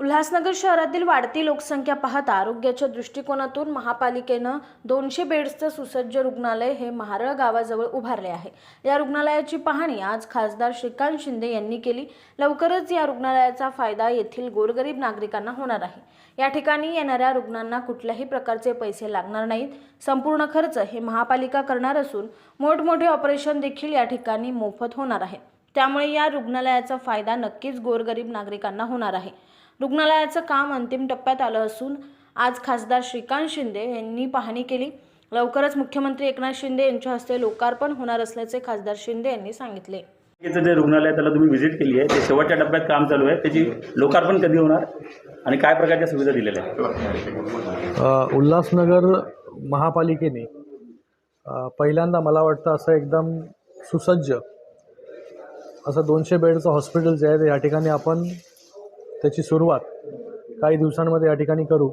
उल्हासनगर शहरातील वाढती लोकसंख्या पाहता आरोग्याच्या दृष्टिकोनातून महापालिकेनं दोनशे बेड्सचं सुसज्ज रुग्णालय हे महारळ गावाजवळ उभारले आहे. या रुग्णालयाची पाहणी आज खासदार श्रीकांत शिंदे यांनी केली. लवकरच या रुग्णालयाचा फायदा येथील गोरगरीब नागरिकांना होणार आहे. या ठिकाणी येणाऱ्या रुग्णांना कुठल्याही प्रकारचे पैसे लागणार नाहीत. संपूर्ण खर्च हे महापालिका करणार असून मोठमोठे ऑपरेशन देखील या ठिकाणी मोफत होणार आहे. त्यामुळे या रुग्णालयाचा फायदा नक्कीच गोरगरीब नागरिकांना होणार आहे. रुग्णालयाचं काम अंतिम टप्प्यात आलं असून आज खासदार श्रीकांत शिंदे यांनी पाहणी केली. लवकरच मुख्यमंत्री एकनाथ शिंदे यांच्या हस्ते लोकार्पण होणार असल्याचे खासदार शिंदे यांनी सांगितले. जे रुग्णालय आहे, त्याला तुम्ही व्हिजिट केली आहे ते शेवटच्या टप्प्यात काम चालू आहे. त्याची लोकार्पण कधी होणार आणि काय प्रकारच्या सुविधा दिलेल्या आहेत? अ, उल्हासनगर महापालिकेने अ, पहिल्यांदा मला वाटतं असं एकदम सुसज्ज असं दोनशे बेडचं हॉस्पिटल जे आहे या ठिकाणी आपण त्याची सुरुवात काही दिवसांमध्ये या ठिकाणी करू.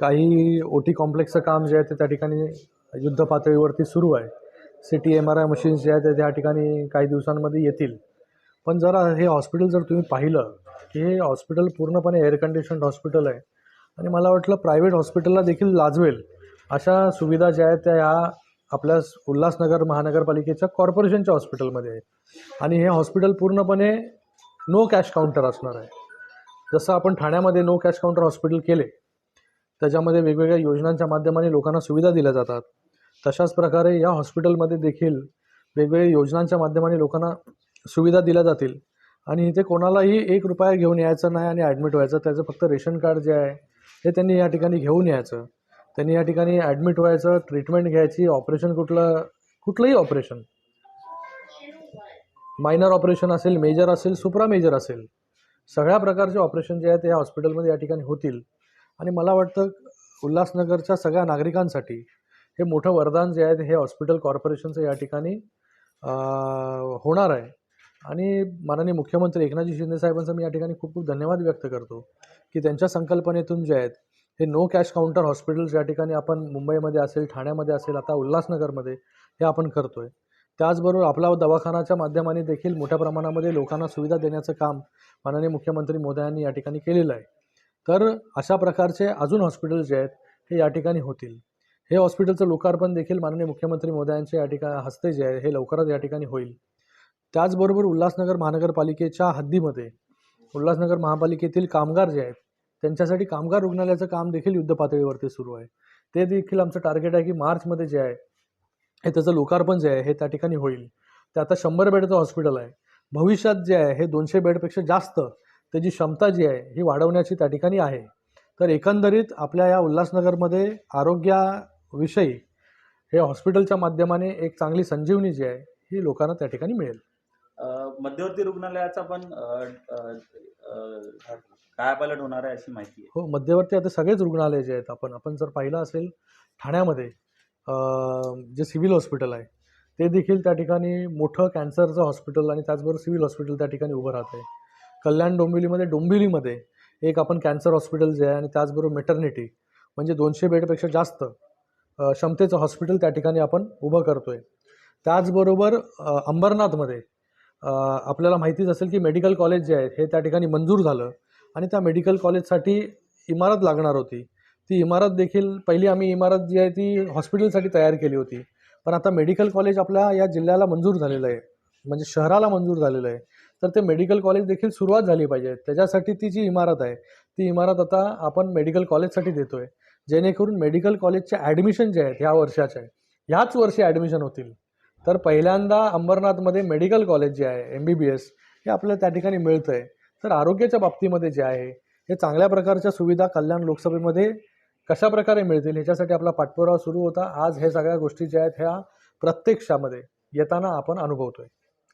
काही ओ टी कॉम्प्लेक्सचं काम जे आहे ते त्या ठिकाणी युद्ध पातळीवरती सुरू आहे. C T M R I machines जे आहेत ते त्या ठिकाणी काही दिवसांमध्ये येतील. पण जरा हे हॉस्पिटल जर तुम्ही पाहिलं की हे हॉस्पिटल पूर्णपणे एअर कंडिशन्ड हॉस्पिटल आहे. आणि मला वाटलं प्रायव्हेट हॉस्पिटलला देखील लाजवेल अशा सुविधा ज्या आहेत त्या ह्या आपल्या उल्हासनगर महानगरपालिकेच्या कॉर्पोरेशनच्या हॉस्पिटलमध्ये आहेत. आणि हे हॉस्पिटल पूर्णपणे नो कॅश काउंटर असणार आहे. जसं आपण ठाण्यामध्ये नो कॅश काउंटर हॉस्पिटल केले त्याच्यामध्ये वेगवेगळ्या योजनांच्या माध्यमाने लोकांना सुविधा दिल्या जातात. तशाच प्रकारे या हॉस्पिटलमध्ये देखील वेगवेगळ्या योजनांच्या माध्यमाने लोकांना सुविधा दिल्या जातील. आणि इथे कोणालाही एक रुपया घेऊन यायचं नाही आणि ॲडमिट व्हायचं. त्याचं फक्त रेशन कार्ड जे आहे हे त्यांनी या ठिकाणी घेऊन यायचं. त्यांनी या ठिकाणी ॲडमिट व्हायचं ट्रीटमेंट घ्यायची ऑपरेशन कुठलं कुठलंही ऑपरेशन मायनर ऑपरेशन असेल मेजर असेल सुप्रा मेजर असेल. सगळ्या प्रकारचे ऑपरेशन जे आहेत ते या हॉस्पिटलमध्ये या ठिकाणी होतील. आणि मला वाटतं उल्हासनगरच्या सगळ्या नागरिकांसाठी हे मोठं वरदान जे आहे हे हॉस्पिटल कॉर्पोरेशनचं या ठिकाणी होणार आहे. आणि माननीय मुख्यमंत्री एकनाथजी शिंदे साहेबांचा मी या ठिकाणी खूप खूप धन्यवाद व्यक्त करतो की त्यांच्या संकल्पनेतून जे आहेत हे नो कॅश काउंटर हॉस्पिटल्स या ठिकाणी आपण मुंबईमध्ये असेल ठाण्यामध्ये असेल आता उल्हासनगरमध्ये हे आपण करतो आहे त्याचबरोबर आपला दवाखानाच्या माध्यमाने देखील मोठ्या प्रमाणामध्ये लोकांना सुविधा देण्याचं काम माननीय मुख्यमंत्री मोदयांनी या ठिकाणी केलेलं आहे. तर अशा प्रकारचे अजून हॉस्पिटल्स जे आहेत हे या ठिकाणी होतील. हे हॉस्पिटलचं लोकार्पण देखील माननीय मुख्यमंत्री मोदयांच्या या ठिकाणी हस्ते जे आहे हे लवकरच या ठिकाणी होईल. त्याचबरोबर उल्हासनगर महानगरपालिकेच्या हद्दीमध्ये उल्हासनगर महापालिकेतील कामगार जे आहेत त्यांच्यासाठी कामगार रुग्णालयाचं काम देखील युद्ध पातळीवरती सुरू आहे. ते देखील आमचं टार्गेट आहे की मार्चमध्ये जे आहे हे त्याचं लोकार्पण जे आहे हे त्या ठिकाणी होईल. ते आता शंभर बेडचं हॉस्पिटल आहे. भविष्यात जे आहे हे दोनशे बेडपेक्षा जास्त त्याची क्षमता जी आहे ही वाढवण्याची त्या ठिकाणी आहे. तर एकंदरीत आपल्या या उल्हासनगरमध्ये आरोग्याविषयी हे हॉस्पिटलच्या माध्यमाने एक चांगली संजीवनी जी आहे ही लोकांना त्या ठिकाणी मिळेल. मध्यवर्ती रुग्णालयाचा पण अं, अं, अं, काय पालट होणार आहे अशी माहिती हो मध्यवर्ती आता सगळेच रुग्णालय जे आहेत आपण आपण जर पाहिलं असेल ठाण्यामध्ये जे सिव्हिल हॉस्पिटल आहे ते देखील त्या ठिकाणी मोठं कॅन्सरचं हॉस्पिटल आणि त्याचबरोबर सिव्हिल हॉस्पिटल त्या ठिकाणी उभं राहतं आहे. कल्याण डोंबिवलीमध्ये डोंबिवलीमध्ये एक आपण कॅन्सर हॉस्पिटल जे आहे आणि त्याचबरोबर मेटर्निटी म्हणजे दोनशे बेडपेक्षा जास्त क्षमतेचं हॉस्पिटल त्या ठिकाणी आपण उभं करतो आहे त्याचबरोबर अंबरनाथमध्ये आपल्याला माहितीच असेल की मेडिकल कॉलेज जे आहे हे त्या ठिकाणी मंजूर झालं आणि त्या मेडिकल कॉलेजसाठी इमारत लागणार होती. ती इमारत देखील पहिली आम्ही इमारत जी आहे ती हॉस्पिटलसाठी तयार केली होती. पण आता मेडिकल कॉलेज आपल्या या जिल्ह्याला मंजूर झालेलं आहे. म्हणजे शहराला मंजूर झालेलं आहे. तर ते मेडिकल कॉलेज देखील सुरुवात झाली पाहिजे. त्याच्यासाठी ती जी इमारत आहे ती इमारत आता आपण मेडिकल कॉलेजसाठी देतो आहे जेणेकरून मेडिकल कॉलेजचे ॲडमिशन जे आहेत ह्या वर्षाचे आहे ह्याच वर्षी ॲडमिशन होतील. तर पहिल्यांदा अंबरनाथमध्ये मेडिकल कॉलेज जे आहे एम बी बी एस हे आपल्याला त्या ठिकाणी मिळतं आहे तर आरोग्याच्या बाबतीमध्ये जे आहे हे चांगल्या प्रकारच्या सुविधा कल्याण लोकसभेमध्ये कशा प्रकारे मिळतील ह्याच्यासाठी आपला पाठपुरावा सुरू होता. आज हे सगळ्या गोष्टी ज्या आहेत ह्या प्रत्यक्षामध्ये येताना आपण अनुभवतोय.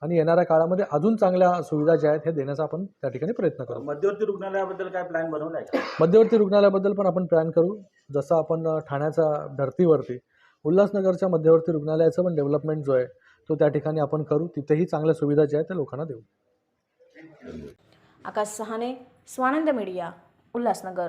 आणि येणाऱ्या काळामध्ये अजून चांगल्या सुविधा ज्या आहेत हे देण्याचा आपण त्या ठिकाणी प्रयत्न करू. मध्यवर्ती रुग्णालयाबद्दल काय प्लॅन बनवला आहे का? मध्यवर्ती रुग्णालयाबद्दल पण आपण प्लॅन करू. जसं आपण ठाण्याच्या धर्तीवरती उल्हासनगरच्या मध्यवर्ती रुग्णालयाचं पण डेव्हलपमेंट जो आहे तो त्या ठिकाणी आपण करू. तिथेही चांगल्या सुविधा ज्या आहेत त्या लोकांना देऊ. आकाश सहाने स्वानंद मीडिया उल्हासनगर.